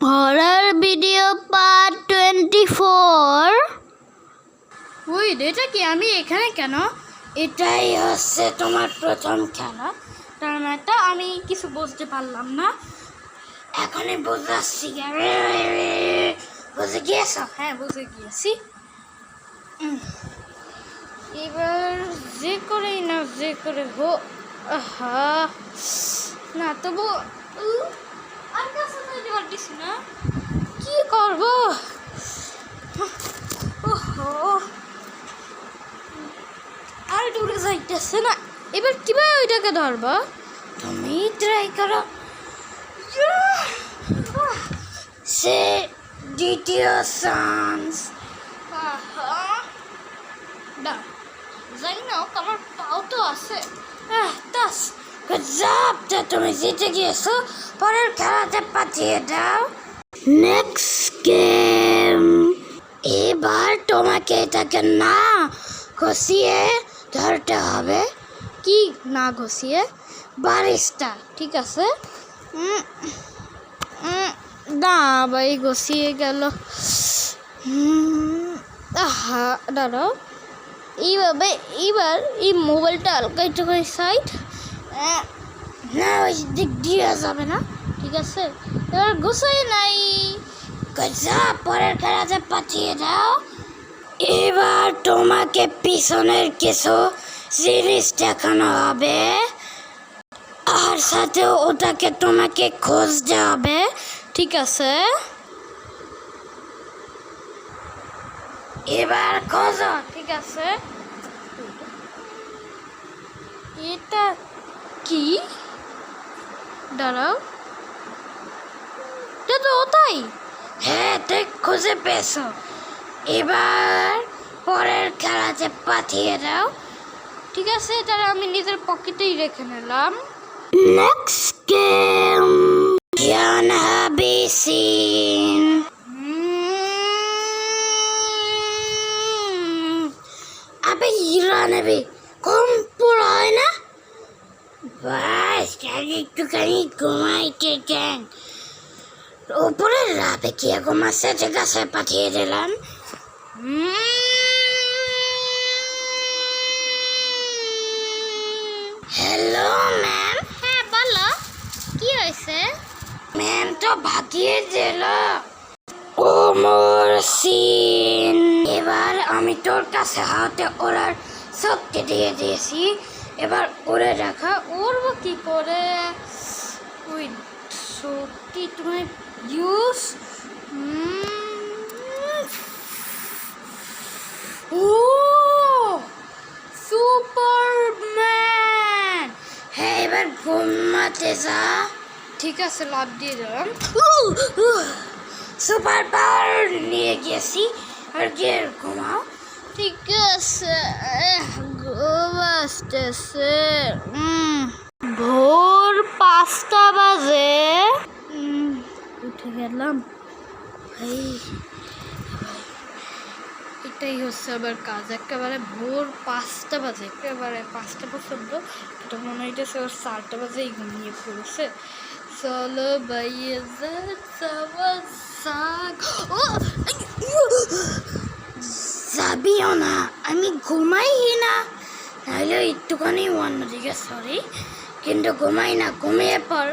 Horror video part twenty four ওই, এটা কি? আমি এখানে কেন? এটাই হচ্ছে তোমার প্রথম খেলা। তার মানে আমি কিছু বুঝতে পারলাম না। এখনই বুঝাচ্ছি। বুঝে গিয়েছ? হ্যাঁ বুঝে গিয়েছি। এবার যে করেই না যে করে হো আহা। না, তবু আর কাছে যেতে পারতেছি না। কি করব? আর যাইতেছে না। এবার কীভাবে ওইটাকে ধরবা? তুমি ট্রাই করো। সে দ্বিতীয় না আমার পাও তো আছে। তুমি জিতে গিয়েছো। পরের খেলাতে পাঠিয়ে দাও। নেক্সট গেম এবার তোমাকে এটাকে না ঘষিয়ে ধরতে হবে। কি না ঘষিয়ে? বারিশটা ঠিক আছে? না ভাই, ঘষিয়ে গেল। আহা, দাঁড়াও। এইভাবে, এইবার এই মোবাইলটা হালকা একটু সাইড। না ওই দিক দিয়ে যাবে না? ঠিক আছে? এবার গুছাই নাই। গজা পরের খেলাতে পাঠিয়ে দাও। এবার তোমাকে পিছনের কিছু জিনিস দেখানো হবে। আর সাথে ওটাকে তোমাকে খুঁজতে হবে। ঠিক আছে? এবার খোঁজো, ঠিক আছে? এটা কি? দাঁড়াও। এটা তো ওটাই। হ্যাঁ তুই খুঁজে পেয়েছ। এবার পরের খেলাতে পাঠিয়ে দাও। ঠিক আছে তাহলে আমি নিজের পকেটেই রেখে নিলাম। নেক্সট গেম জ্ঞান হাবি সিন আবে হিরা নেবে কম পড়া হয় না? বাস একটুখানি ঘুমাইতে দেন উপরে রাবে কি ঠিক আছে? পাঠিয়ে দিলাম। হ্যালো ম্যাম হ্যাঁ বলো। কি হয়েছে? ম্যাম তো ভাগিয়ে দিল। ওমর সিন এবার আমি তোর কাছে হাতে ওড়ার শক্তি দিয়ে দিয়েছি। এবার ওরে রাখা উড়বো কি করে? ওই শক্তি তুমি ইউজ ও সুপারম্যান হ্যাঁ এবার ঘুমাতে যা। ঠিক আছে লাভ দিয়ে দিলাম। সুপার পাওয়ার নিয়ে গেছি, আর গিয়ে ঘুমাও। ঠিক আছে ঘুম আসতেছে ভোর পাঁচটা বাজে। উঠে গেলাম। ভাই এটাই হচ্ছে আবার কাজ। একেবারে ভোর পাঁচটা বাজে, একেবারে পাঁচটা পর্যন্ত। এটা মনে হইতেছে ওর চারটা বাজেই ঘুমিয়ে পড়েছে। চলো বাইয়ে ও যাবিও না। আমি ঘুমাই না নাহলে একটুখানি অন্যদিকে সরি। কিন্তু ঘুমাই না ঘুমিয়ে পর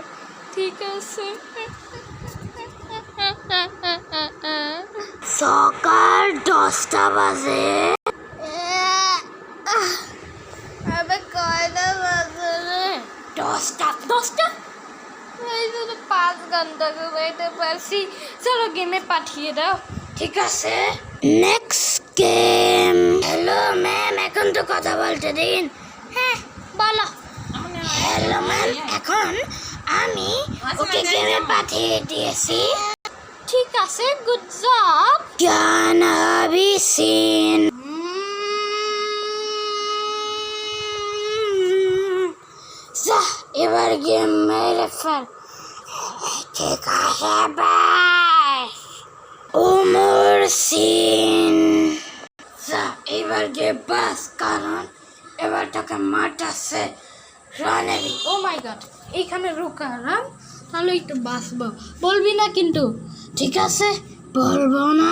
ঠিক আছে। সকাল দশটা বাজে। দশটা দশটা? এই তো পাঁচ ঘণ্টা ঘুমাইতে পারছি। চলো গেমে পাঠিয়ে দাও। ঠিক আছে। নেক্সট গেম হ্যালো ম্যাম এখন তো কথা বলতে দিন। হ্যাঁ বলো। হ্যালো ম্যাম এখন আমি ওকে গেমে পাঠিয়ে দিয়েছি। ঠিক আছে গুড জব জ্ঞান হাবি সিন এবার গেম মেরে ফেল। ঠিক আছে বাস? ওমর সিন। এবার যে বাস কারণ এবার তাকে মাঠাচ্ছে রানেবি ও মাই গড এইখানে রুকারাম তাহলে একটু বাঁচবো। বলবি না কিন্তু? ঠিক আছে বলব না।